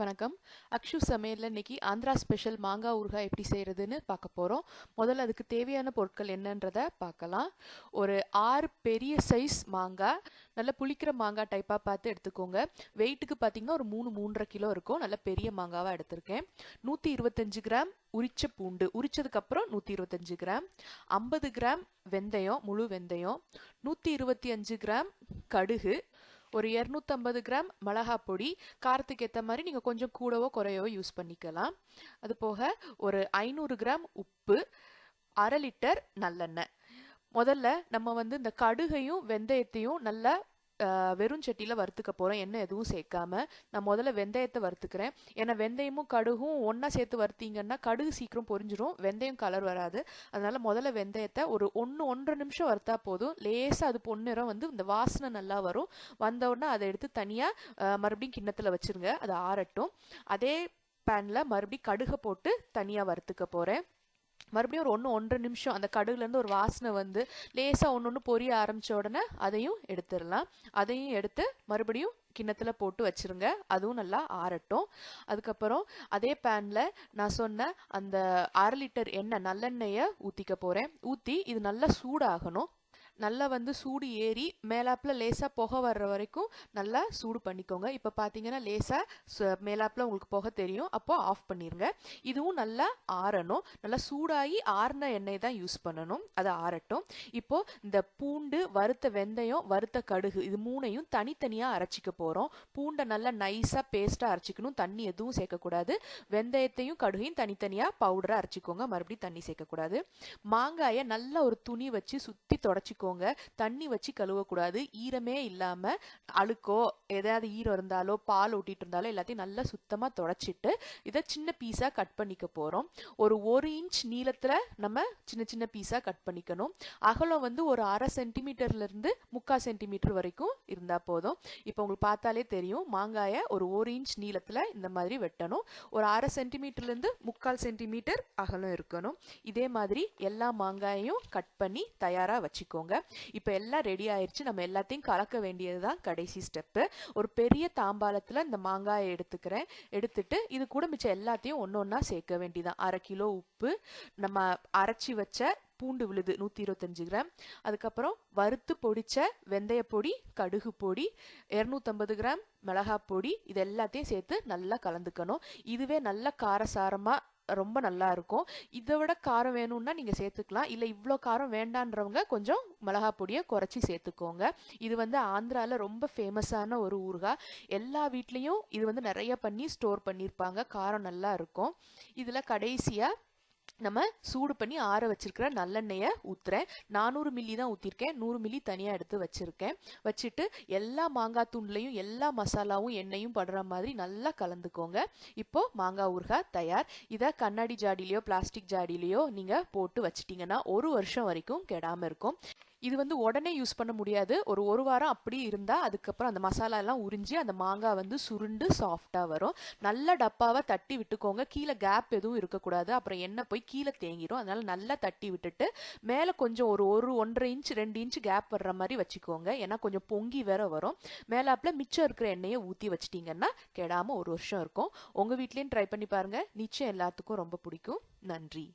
வணக்கம். அக்ஷு சமையலில் இன்னைக்கு ஆந்திரா ஸ்பெஷல் மாங்காய் ஊறுகாய் எப்படி செய்கிறதுன்னு பார்க்க போகிறோம் முதல்ல அதுக்கு தேவையான பொருட்கள் என்னன்றதை பார்க்கலாம். ஒரு ஆறு பெரிய சைஸ் மாங்காய் நல்லா புளிக்கிற மாங்காய் டைப்பாக பார்த்து எடுத்துக்கோங்க. வெயிட்டுக்கு பார்த்தீங்கன்னா ஒரு மூணு மூன்றரை கிலோ இருக்கும். நல்ல பெரிய மாங்காவாக எடுத்திருக்கேன். நூற்றி இருபத்தஞ்சு கிராம் உரிச்ச பூண்டு. உரிச்சதுக்கப்புறம் நூற்றி இருபத்தஞ்சு கிராம். ஐம்பது கிராம் வெந்தயம் முழு வெந்தயம். நூற்றி இருபத்தி அஞ்சு கிராம் கடுகு. ஒரு இரநூத்தம்பது கிராம் மிளகாய் பொடி காரத்துக்கு ஏற்ற மாதிரி நீங்கள் கொஞ்சம் கூடவோ குறையவோ யூஸ் பண்ணிக்கலாம். அது போக ஒரு ஐநூறு கிராம் உப்பு அரை லிட்டர் நல்லெண்ணெய். முதல்ல நம்ம வந்து இந்த கடுகையும் வெந்தயத்தையும் நல்லா வெறும் சட்டியில் வறுத்துக்க போகிறோம் எண்ணெய் எதுவும் சேர்க்காம நான் முதல்ல வெந்தயத்தை வறுத்துக்கிறேன். ஏன்னா வெந்தயமும் கடுகும் ஒன்றா சேர்த்து வறுத்தீங்கன்னா கடுகு சீக்கிரம் பொரிஞ்சிரும். வெந்தயம் கலர் வராது. அதனால் முதல்ல வெந்தயத்தை ஒரு ஒன்று ஒன்றரை நிமிஷம் வறுத்தா போதும். லேசாக அது பொன்னிறம் வந்து இந்த வாசனை நல்லா வரும். வந்த உடனே அதை எடுத்து தனியாக மறுபடியும் கிண்ணத்தில் வச்சிருங்க. அது ஆறட்டும். அதே பேனில் மறுபடியும் கடுகை போட்டு தனியாக வறுத்துக்க போகிறேன் மறுபடியும் ஒரு ஒன்று ஒன்றரை நிமிஷம் அந்த கடுகுலேருந்து ஒரு வாசனை வந்து லேசாக ஒன்று ஒன்று பொரிய ஆரம்பித்த உடனே அதையும் எடுத்துடலாம். அதையும் எடுத்து மறுபடியும் கிண்ணத்தில் போட்டு வச்சிருங்க. அதுவும் நல்லா ஆறட்டும். அதுக்கப்புறம் அதே பேனில் நான் சொன்ன அந்த அரை லிட்டர் எண்ணெய் நல்லெண்ணெயை ஊற்றிக்க போகிறேன் ஊற்றி இது நல்லா சூடாகணும். நல்லா வந்து சூடு ஏறி மேலாப்பில் லேசாக புகை வர்ற வரைக்கும் நல்லா சூடு பண்ணிக்கோங்க. இப்போ பார்த்தீங்கன்னா லேசாக மேலாப்பில் உங்களுக்கு புகை தெரியும். அப்போ ஆஃப் பண்ணிடுங்க இதுவும் நல்லா ஆறணும். நல்லா சூடாகி ஆறின எண்ணெய் தான் யூஸ் பண்ணணும். அது ஆறட்டும். இப்போது இந்த பூண்டு வறுத்த வெந்தயம் வறுத்த கடுகு இது மூணையும் தனித்தனியாக அரைச்சிக்க போகிறோம் பூண்டை நல்லா நைஸாக பேஸ்ட்டாக அரைச்சிக்கணும். தண்ணி எதுவும் சேர்க்கக்கூடாது. வெந்தயத்தையும் கடுகையும் தனித்தனியாக பவுடராக அரைச்சிக்கோங்க. மறுபடியும் தண்ணி சேர்க்கக்கூடாது. மாங்காயை நல்லா ஒரு துணி வச்சு சுற்றி தொடச்சிக்கோங்க. தண்ணி வச்சு கழுவக்கூடாது. ஈரமே இல்லாமல் அழுக்கோ ஏதாவது ஈரம் இருந்தாலோ பால் ஊட்டிட்டு இருந்தாலோ எல்லாத்தையும் நல்லா சுத்தமாக தொடச்சிட்டு இதை சின்ன பீஸாக கட் பண்ணிக்க போகிறோம் ஒரு ஒரு இன்ச் நீளத்தில் நம்ம சின்ன சின்ன பீஸாக கட் பண்ணிக்கணும். அகலம் வந்து ஒரு அரை சென்டிமீட்டர்லேருந்து முக்கால் சென்டிமீட்டர் வரைக்கும் இருந்தால் போதும். இப்போ உங்களுக்கு பார்த்தாலே தெரியும் மாங்காயை ஒரு ஒரு இன்ச் நீளத்தில் இந்த மாதிரி வெட்டணும். ஒரு அரை சென்டிமீட்டர்லேருந்து முக்கால் சென்டிமீட்டர் அகலம் இருக்கணும். இதே மாதிரி எல்லா மாங்காயையும் கட் பண்ணி தயாராக வச்சுக்கோங்க. இப்போ எல்லாம் ரெடி ஆயிடுச்சு நம்ம எல்லாத்தையும் கலக்க வேண்டியது தான் கடைசி ஸ்டெப்பு ஒரு பெரிய தாம்பாளத்தில் இந்த மாங்காயை எடுத்துக்கிறேன். எடுத்துட்டு இது கூட மிச்சம் எல்லாத்தையும் ஒன்று ஒன்றா சேர்க்க வேண்டியதான் அரை கிலோ உப்பு நம்ம அரைச்சி வச்ச பூண்டு விழுது நூற்றி இருபத்தஞ்சு கிராம். அதுக்கப்புறம் வறுத்து பொடிச்ச வெந்தய பொடி கடுகு பொடி இரநூத்தம்பது கிராம் மிளகாய் பொடி இது எல்லாத்தையும் சேர்த்து நல்லா கலந்துக்கணும். இதுவே நல்லா காரசாரமாக ரொம்ப நல்லா இருக்கும். இதை விட காரம் வேணும்னா நீங்கள் சேர்த்துக்கலாம். இல்லை இவ்வளோ காரம் வேண்டான்றவங்க கொஞ்சம் மிளகா பொடியை குறைச்சி சேர்த்துக்கோங்க. இது வந்து ஆந்திராவில் ரொம்ப ஃபேமஸான ஒரு ஊறுகாய். எல்லா வீட்லேயும் இது வந்து நிறைய பண்ணி ஸ்டோர் பண்ணியிருப்பாங்க காரம் நல்லா இருக்கும். இதில் கடைசியாக நம்ம சூடு பண்ணி ஆற வச்சிருக்கிற நல்லெண்ணெயை ஊற்றுறேன் நானூறு மில்லி தான் ஊற்றிருக்கேன் நூறு மில்லி தனியாக எடுத்து வச்சுருக்கேன். வச்சுட்டு எல்லா மாங்காய் தூண்லையும் எல்லா மசாலாவும் எண்ணெயும் படுற மாதிரி நல்லா கலந்துக்கோங்க. இப்போ மாங்காய் ஊறுகாய் தயார். இதை கண்ணாடி ஜாடிலையோ பிளாஸ்டிக் ஜாடிலையோ நீங்கள் போட்டு வச்சிட்டிங்கன்னா ஒரு வருஷம் வரைக்கும் கெடாமல் இருக்கும். இது வந்து உடனே யூஸ் பண்ண முடியாது. ஒரு ஒரு வாரம் அப்படி இருந்தால் அதுக்கப்புறம் அந்த மசாலா எல்லாம் உறிஞ்சி அந்த மாங்காய் வந்து சுருண்டு சாஃப்டாக வரும். நல்ல டப்பாவை தட்டி விட்டுக்கோங்க. கீழே கேப் எதுவும் இருக்கக்கூடாது. அப்புறம் எண்ணெய் போய் கீழே தேங்கிரும். அதனால நல்லா தட்டி விட்டுட்டு மேலே கொஞ்சம் ஒரு ஒரு ஒன்றரை இன்ச் ரெண்டு இன்ச் கேப் வர்ற மாதிரி வச்சுக்கோங்க. ஏன்னா கொஞ்சம் பொங்கி வேற வரும். மேலாப்பில் மிச்சம் இருக்கிற எண்ணெயை ஊற்றி வச்சிட்டிங்கன்னா கெடாமல் ஒரு வருஷம் இருக்கும். உங்கள் வீட்லேயும் ட்ரை பண்ணி பாருங்கள் நிச்சயம் எல்லாத்துக்கும் ரொம்ப பிடிக்கும். நன்றி.